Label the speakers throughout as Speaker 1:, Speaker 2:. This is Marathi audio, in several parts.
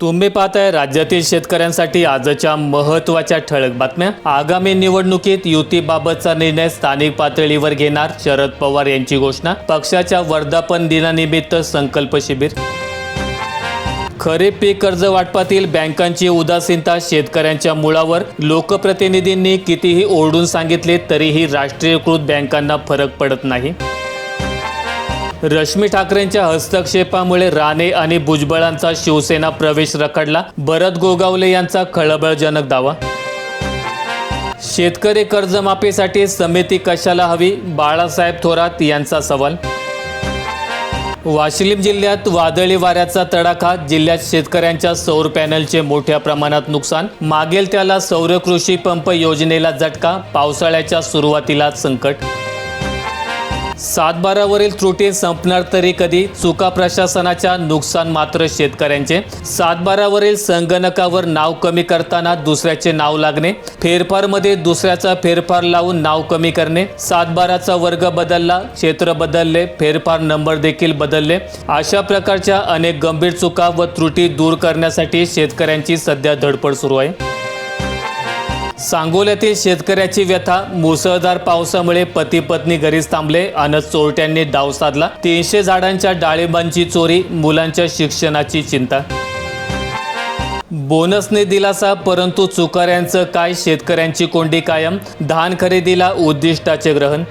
Speaker 1: तुम्ही पाहताय राज्यातील शेतकऱ्यांसाठी आजच्या महत्त्वाच्या ठळक बातम्या. आगामी निवडणुकीत युतीबाबतचा निर्णय स्थानिक पातळीवर घेणार शरद पवार यांची घोषणा. पक्षाच्या वर्धापन दिनानिमित्त संकल्प शिबिर. खरीप पीक कर्ज वाटपातील बँकांची उदासीनता शेतकऱ्यांच्या मुळावर. लोकप्रतिनिधींनी कितीही ओरडून सांगितले तरीही राष्ट्रीयकृत बँकांना फरक पडत नाही. रश्मी ठाकरेंच्या हस्तक्षेपामुळे राणे आणि भुजबळांचा शिवसेना प्रवेश रखडला. भरत गोगावले यांचा खळबळजनक दावा. शेतकरी कर्जमाफीसाठी समिती कशाला हवी? बाळासाहेब थोरात यांचा सवाल. वाशिम जिल्ह्यात वादळी वाऱ्याचा तडाखा जिल्ह्यात शेतकऱ्यांच्या सौर पॅनलचे मोठ्या प्रमाणात नुकसान मागेल त्याला सौर कृषी पंप योजनेला झटका पावसाळ्याच्या सुरुवातीला संकट. सातबारावरील त्रुटी संपणार तरी कधी? चुका प्रशासनाच्या नुकसान मात्र शेतकऱ्यांचे. सातबारावरील संगणकावर नाव कमी करताना दुसऱ्याचे नाव लागणे. फेरफारमध्ये दुसऱ्याचा फेरफार लावून नाव कमी करणे. सातबाराचा वर्ग बदलला क्षेत्र बदलले फेरफार नंबर देखील बदलले. अशा प्रकारच्या अनेक गंभीर चुका व त्रुटी दूर करण्यासाठी शेतकऱ्यांची सध्या धडपड सुरू आहे. सांगोल्यातील शेतकऱ्याची व्यथा मुसळधार पावसामुळे पती पत्नी घरीच थांबले. अन चोरट्यांनी डाव साधला. तीनशे झाडांच्या डाळिंबांची चोरी मुलांच्या शिक्षणाची चिंता. बोनसने दिलासा परंतु चुकाऱ्यांचं काय? शेतकऱ्यांची कोंडी कायम. धान खरेदीला उद्दिष्टाचे ग्रहण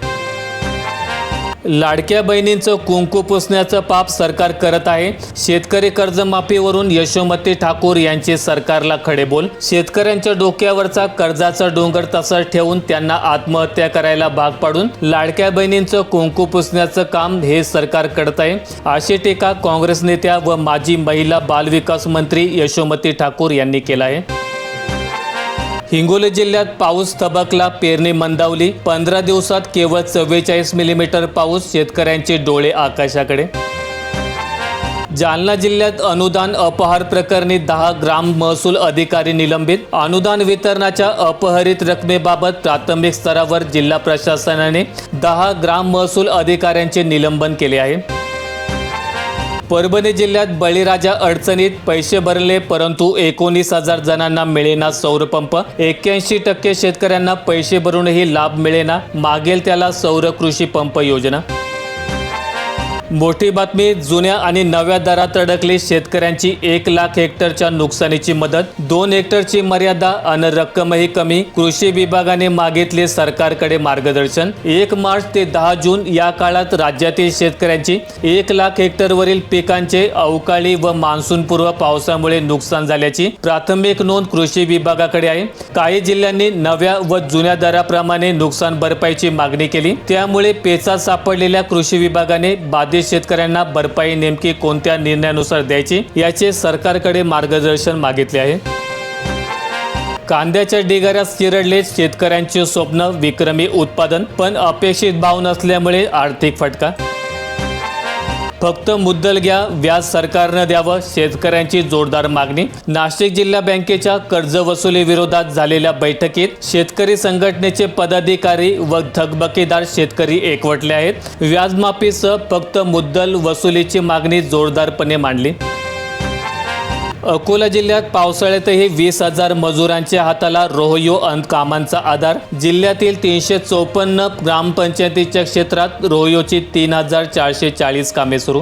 Speaker 1: लाडक्या बहिणींचं कुंकू पुसण्याचं पाप सरकार करत आहे. शेतकरी कर्जमाफीवरून यशोमती ठाकूर यांचे सरकारला खडे बोल शेतकऱ्यांच्या डोक्यावरचा कर्जाचा डोंगर तसा ठेवून त्यांना आत्महत्या करायला भाग पाडून लाडक्या बहिणींचं कुंकू पुसण्याचं काम हे सरकार करत आहे. अशी टीका काँग्रेस नेत्या व माजी महिला बालविकास मंत्री यशोमती ठाकूर यांनी केला आहे. हिंगोली जिल्ह्यात पाऊस थबकला पेरणी मंदावली. पंधरा दिवसात केवळ चव्वेचाळीस मिलीमीटर पाऊस शेतकऱ्यांचे डोळे आकाशाकडे. जालना जिल्ह्यात अनुदान अपहार प्रकरणी दहा ग्राम महसूल अधिकारी निलंबित. अनुदान वितरणाच्या अपहरित रकमेबाबत प्राथमिक स्तरावर जिल्हा प्रशासनाने दहा ग्राम महसूल अधिकाऱ्यांचे निलंबन केले आहे. परभणी जिल्ह्यात बळीराजा अडचणीत पैसे भरले परंतु एकोणीस हजार जणांना मिळेना सौरपंप एक्क्याऐंशी टक्के शेतकऱ्यांना पैसे भरूनही लाभ मिळेना मागेल त्याला सौर कृषी पंप योजना. मोठी बातमी जुन्या आणि नव्या दरात अडकली शेतकऱ्यांची एक लाख हेक्टरच्या नुकसानीची मदत दोन हेक्टरची मर्यादा अन रक्कमही कमी कृषी विभागाने मागितले सरकारकडे मार्गदर्शन. एक मार्च ते दहा जून या काळात राज्यातील शेतकऱ्यांची एक लाख हेक्टरवरील पिकांचे अवकाळी व मान्सूनपूर्व पावसामुळे नुकसान झाल्याची प्राथमिक नोंद कृषी विभागाकडे आहे. काही जिल्ह्यांनी नव्या व जुन्या दराप्रमाणे नुकसान भरपाईची मागणी केली. त्यामुळे पेचात सापडलेल्या कृषी विभागाने बाधित शेतकऱ्यांना भरपाई नेमकी कोणत्या निर्णयानुसार द्यायची याचे सरकारकडे मार्गदर्शन मागितले आहे. कांद्याच्या ढिगाऱ्यात चिरडले शेतकऱ्यांचे स्वप्न विक्रमी उत्पादन पण अपेक्षित भाव नसल्यामुळे आर्थिक फटका फक्त मुद्दल घ्या व्याज सरकारनं द्यावं शेतकऱ्यांची जोरदार मागणी. नाशिक जिल्हा बँकेच्या कर्ज वसुली विरोधात झालेल्या बैठकीत शेतकरी संघटनेचे पदाधिकारी व थकबकीदार शेतकरी एकवटले आहेत. व्याजमाफीसह फक्त मुद्दल वसुलीची मागणी जोरदारपणे मांडली. अकोला जिल्ह्यात पावसाळ्यातही वीस हजार मजुरांच्या हाताला रोहयो अंत कामांचा आधार. जिल्ह्यातील तीनशे चौपन्न ग्रामपंचायतीच्या क्षेत्रात रोहयोची तीन हजार चारशे चाळीस कामे सुरू.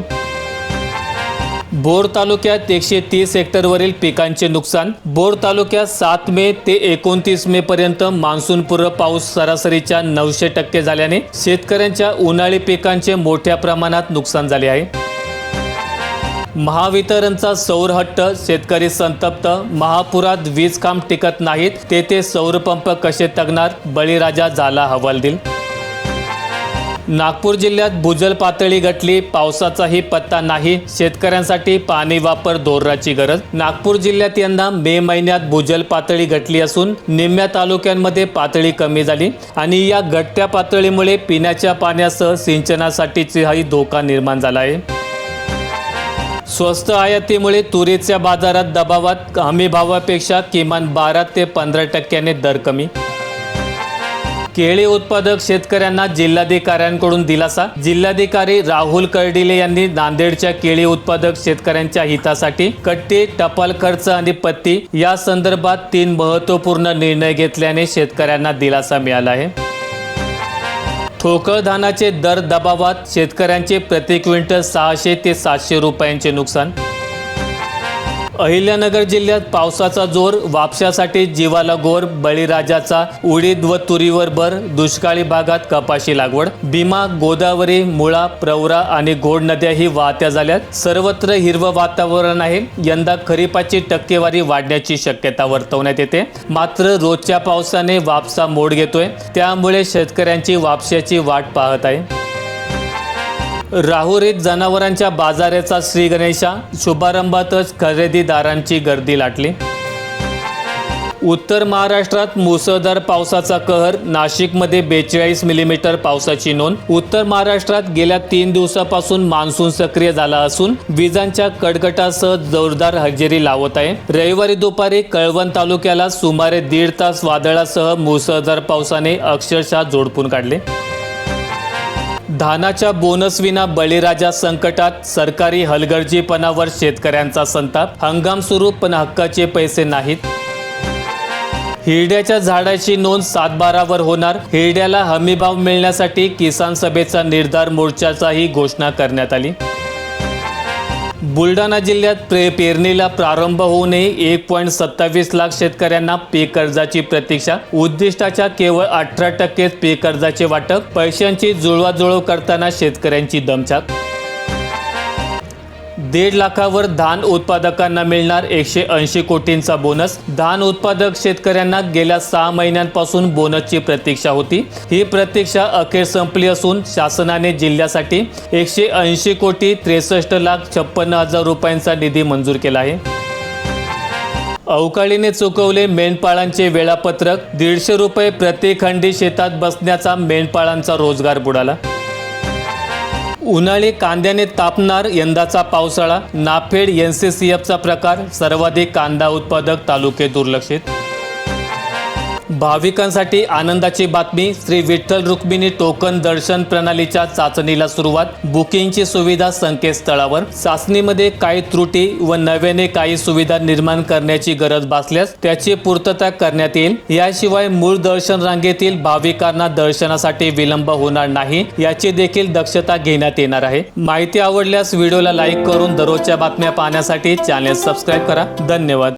Speaker 1: बोर तालुक्यात एकशे तीस हेक्टरवरील पिकांचे नुकसान. बोर तालुक्यात सात मे ते एकोणतीस मे पर्यंत मान्सूनपूर्व पाऊस सरासरीच्या नऊशे टक्के झाल्याने शेतकऱ्यांच्या उन्हाळी पिकांचे मोठ्या प्रमाणात नुकसान झाले आहे. महावितरणचा सौर हट्ट शेतकरी संतप्त महापुरात वीज काम टिकत नाहीत तेथे सौरपंप कसे तगणार? बळीराजा झाला हवालदिल. नागपूर जिल्ह्यात भूजल पातळी घटली पावसाचाही पत्ता नाही शेतकऱ्यांसाठी पाणी वापर धोरणाची गरज. नागपूर जिल्ह्यात यंदा मे महिन्यात भूजल पातळी घटली असून निम्म्या तालुक्यांमध्ये पातळी कमी झाली आणि या घटत्या पातळीमुळे पिण्याच्या पाण्यासह सिंचनासाठीचाही धोका निर्माण झाला आहे. स्वस्त आयातीमुळे तुरीच्या बाजारात दबावात हमी भावापेक्षा किमान बारा ते पंधरा टक्क्याने दर कमी. केळी उत्पादक शेतकऱ्यांना जिल्हाधिकाऱ्यांकडून दिलासा. जिल्हाधिकारी राहुल कर्डिले यांनी नांदेडच्या केळी उत्पादक शेतकऱ्यांच्या हितासाठी कट्टी टपाल खर्च आणि पत्ती या संदर्भात तीन महत्त्वपूर्ण निर्णय घेतल्याने शेतकऱ्यांना दिलासा मिळाला आहे. ठोकळ धानाचे दर दबावात शेतकऱ्यांचे प्रति क्विंटल सहाशे ते सातशे रुपयांचे नुकसान अहिल्यानगर जिल्ह्यात पावसाचा जोर वापशासाठी जीवाला गोर बळीराजाचा उडीद व तुरीवर भर दुष्काळी भागात कपाशी लागवड भीमा गोदावरी मुळा प्रवरा आणि घोड नद्याही वाहत्या झाल्यात. सर्वत्र हिरवं वातावरण आहे. यंदा खरीपाची टक्केवारी वाढण्याची शक्यता वर्तवण्यात येते. मात्र रोजच्या पावसाने वापसा मोड घेतोय. त्यामुळे शेतकऱ्यांची वापशाची वाट पाहत आहे. राहुरीत जनावरांच्या बाजाराचा श्री गणेशा शुभारंभातच खरेदीदारांची गर्दी लाटली. उत्तर महाराष्ट्रात मुसळधार पावसाचा कहर नाशिकमध्ये बेचाळीस मिलीमीटर पावसाची नोंद. उत्तर महाराष्ट्रात गेल्या तीन दिवसापासून मान्सून सक्रिय झाला असून विजांच्या कडकटासह जोरदार हजेरी लावत आहे. रविवारी दुपारी कळवण तालुक्याला सुमारे दीड तास वादळासह मुसळधार पावसाने अक्षरशः जोडपून काढले. धानाच्या बोनस विना बळीराजा संकटात सरकारी हलगर्जीपणावर शेतकऱ्यांचा संताप. हंगाम सुरू पण हक्काचे पैसे नाहीत. हिरड्याच्या झाडाची नोंद सातबारावर होणार. हिरड्याला हमीभाव मिळण्यासाठी किसान सभेचा निर्धार मोर्चाचाही घोषणा करण्यात आली. बुलढाणा जिल्ह्यात प्रे पेरणीला प्रारंभ होऊ नये एक पॉईंट सत्तावीस लाख शेतकऱ्यांना पीक कर्जाची प्रतीक्षा. उद्दिष्टाच्या केवळ अठरा टक्केच पीक कर्जाचे वाटप पैशांची जुळवाजुळव करताना शेतकऱ्यांची दमछाक दीड लाखावर धान उत्पादकांना मिळणार एकशे ऐंशी कोटींचा बोनस. धान उत्पादक शेतकऱ्यांना गेल्या सहा महिन्यांपासून बोनसची प्रतीक्षा होती. ही प्रतीक्षा अखेर संपली असून शासनाने जिल्ह्यासाठी एकशे ऐंशी कोटी त्रेसष्ट लाख छप्पन्न हजार रुपयांचा निधी मंजूर केला आहे. अवकाळीने चुकवले मेंढपाळांचे वेळापत्रक. दीडशे रुपये प्रति खंडी शेतात बसण्याचा मेंढपाळांचा रोजगार बुडाला. उन्हाळी कांद्याने तापणार यंदाचा पावसाळा. नाफेड एन सी सी एफचा प्रकार. सर्वाधिक कांदा उत्पादक तालुके दुर्लक्षित. भाविकांसाठी आनंदाची बातमी श्री विठ्ठल रुक्मिणी टोकन दर्शन प्रणालीच्या चाचणीला सुरुवात बुकिंगची सुविधा संकेतस्थळावर चाचणीमध्ये काही त्रुटी व नव्याने काही सुविधा निर्माण करण्याची गरज भासल्यास त्याची पूर्तता करण्यात येईल. याशिवाय मूळ दर्शन रांगेतील भाविकांना दर्शनासाठी विलंब होणार नाही याची देखील दक्षता घेण्यात येणार आहे. माहिती आवडल्यास व्हिडिओला लाईक करून दररोजच्या बातम्या पाहण्यासाठी चॅनेल सबस्क्राईब करा. धन्यवाद.